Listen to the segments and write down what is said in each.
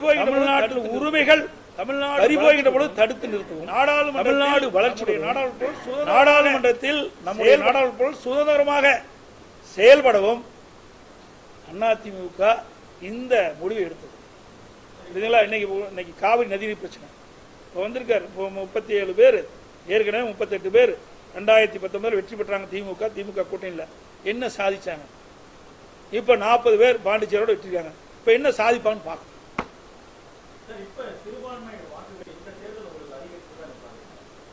தமிழ்நாட்டில் உரிமைகள் தமிழ்நாடு பறிபோகின்ற பொழுது தடுத்து நிறுத்தவும். நாடாளுமன்ற தமிழ்நாடு வளர்ச்சி நாடாளுமன்ற நாடாளுமன்றத்தில் நம்முடைய நாடாளுமன்ற சுதந்திரமாக செயல்படவும் அதிமுக இந்த முடிவை எடுத்தது. இதுங்களா இன்னைக்கு இன்னைக்கு காவிரி நதிநீர் பிரச்சனை. இப்போ வந்திருக்காரு. இப்போ முப்பத்தி ஏழு பேர். ஏற்கனவே முப்பத்தெட்டு பேர். ரெண்டாயிரத்தி பத்தொன்பதுல வெற்றி பெற்றாங்க திமுக. திமுக கூட்டணியில். என்ன சாதிச்சாங்க? இப்போ நாற்பது பேர் பாண்டிச்சேரியோட வெற்றிருக்காங்க இப்போ என்ன சாதிப்பான்னு பார்க்கணும்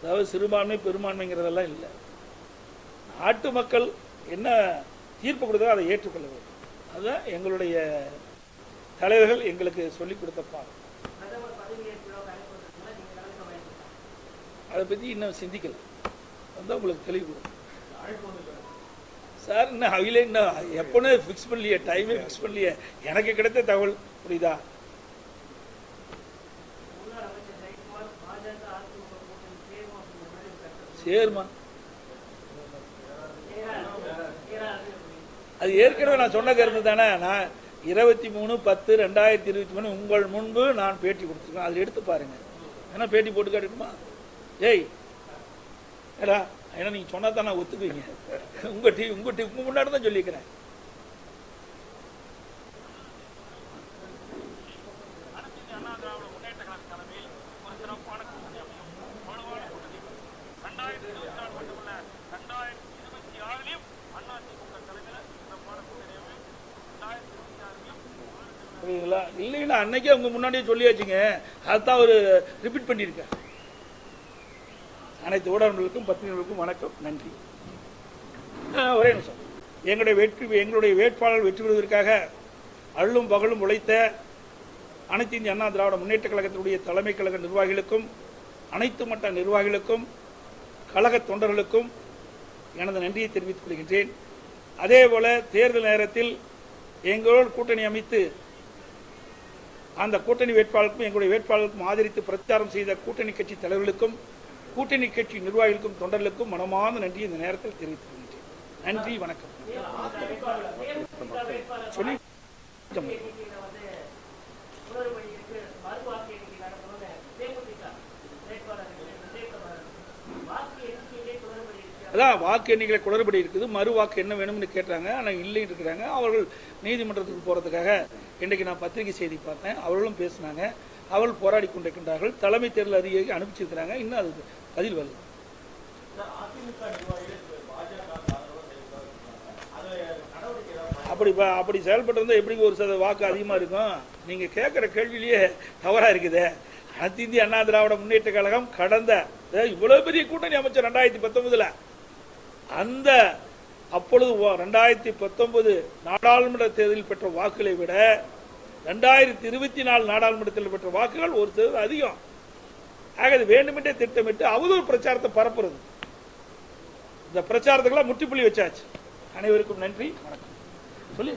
அதாவது சிறுபான்மை பெரும்பான்மைங்கிறதெல்லாம் இல்லை. நாட்டு மக்கள் என்ன தீர்ப்பு கொடுத்தோ அதை ஏற்றுக்கொள்ள வேண்டும். அதுதான் எங்களுடைய தலைவர்கள் எங்களுக்கு சொல்லிக் கொடுத்த பாடம். அதை பற்றி இன்னும் சிந்திக்கல. வந்து உங்களுக்கு தெளிவு சார் இன்னும் அவையில இன்னும் எப்போன்னு ஃபிக்ஸ் பண்ணலையே டைமே ஃபிக்ஸ் பண்ணலையே. எனக்கு கிடைத்த தகவல் புரியுதா? சேர்மா அது ஏற்கனவே நான் சொன்ன கருத்து தானே. நான் இருபத்தி மூணு பத்து ரெண்டாயிரத்தி இருபத்தி மூணு உங்கள் முன்பு நான் பேட்டி கொடுத்துருக்கேன். அதில் எடுத்து பாருங்க. ஏன்னா பேட்டி போட்டு காட்டுமா ஏய் ஏடா ஏன்னா நீங்கள் சொன்னா தான் நான் ஒத்துக்குவீங்க. உங்கள் டீ உங்கள் டீ உங்கள் முன்னாடி தான் சொல்லியிருக்கிறேன். புரியுதுங்களா? இல்லைன்னா அன்னைக்கே அவங்க முன்னாடியே சொல்லியாச்சுங்க. அதுதான் அவர் ரிப்பீட் பண்ணியிருக்கார். அனைத்து ஊடகங்களுக்கும் பத்திரிகைகளுக்கும் வணக்கம் நன்றி. ஒரே நிமிஷம். எங்களுடைய வெற்றி எங்களுடைய வேட்பாளர் வெற்றி பெறுவதற்காக அள்ளும் பகலும் உழைத்த அனைத்து இந்திய அண்ணா திராவிட முன்னேற்ற கழகத்தினுடைய தலைமை கழக நிர்வாகிகளுக்கும் அனைத்து மட்ட நிர்வாகிகளுக்கும் கழக தொண்டர்களுக்கும் எனது நன்றியை தெரிவித்துக் கொள்கின்றேன். அதேபோல தேர்தல் நேரத்தில் எங்களோடு கூட்டணி அமைத்து அந்த கூட்டணி வேட்பாளருக்கும் எங்களுடைய வேட்பாளருக்கும் ஆதரித்து பிரச்சாரம் செய்த கூட்டணி கட்சி தலைவர்களுக்கும் கூட்டணி கட்சி நிர்வாகிகளுக்கும் தொண்டர்களுக்கும் மனமார்ந்த நன்றி இந்த நேரத்தில் தெரிவித்துக் கொள்கின்றேன் நன்றி வணக்கம். சொல்லி அதான் வாக்கு எண்ணிக்கை குளறுபடி இருக்குது. மறு வாக்கு என்ன வேணும்னு கேட்டாங்க. ஆனால் இல்லைன்னு இருக்கிறாங்க. அவர்கள் நீதிமன்றத்துக்கு போகிறதுக்காக இன்றைக்கு நான் பத்திரிகை செய்தி பார்த்தேன். அவர்களும் பேசினாங்க. அவர்கள் போராடி கொண்டிருக்கின்றார்கள். தலைமை தேர்தல் அதிகாரி அனுப்பிச்சிருக்கிறாங்க. இன்னும் அது பதில் வரல. அப்படி அப்படி செயல்பட்டிருந்தால் எப்படி ஒரு சத வாக்கு அதிகமாக இருக்கும்? நீங்கள் கேட்குற கேள்வியிலேயே தவறாக இருக்குது. அனைத்து இந்திய அண்ணா திராவிட முன்னேற்ற கழகம் கடந்த இவ்வளோ பெரிய கூட்டணி அமைச்சர் ரெண்டாயிரத்தி பத்தொன்பதுல அந்த அப்பொழுது ரெண்டாயிரத்தி பத்தொன்பது நாடாளுமன்ற தேர்தலில் பெற்ற வாக்குகளை விட ரெண்டாயிரத்தி இருபத்தி நாலு நாடாளுமன்றத்தில் பெற்ற வாக்குகள் ஒரு தேர்தல் அதிகம். ஆக இது வேண்டுமென்றே திட்டமிட்டு அவதூறு பிரச்சாரத்தை பரப்புறது. இந்த பிரச்சாரத்துக்கெல்லாம் முற்றுப்புள்ளி வச்சாச்சு. அனைவருக்கும் நன்றி. வணக்கம். சொல்லி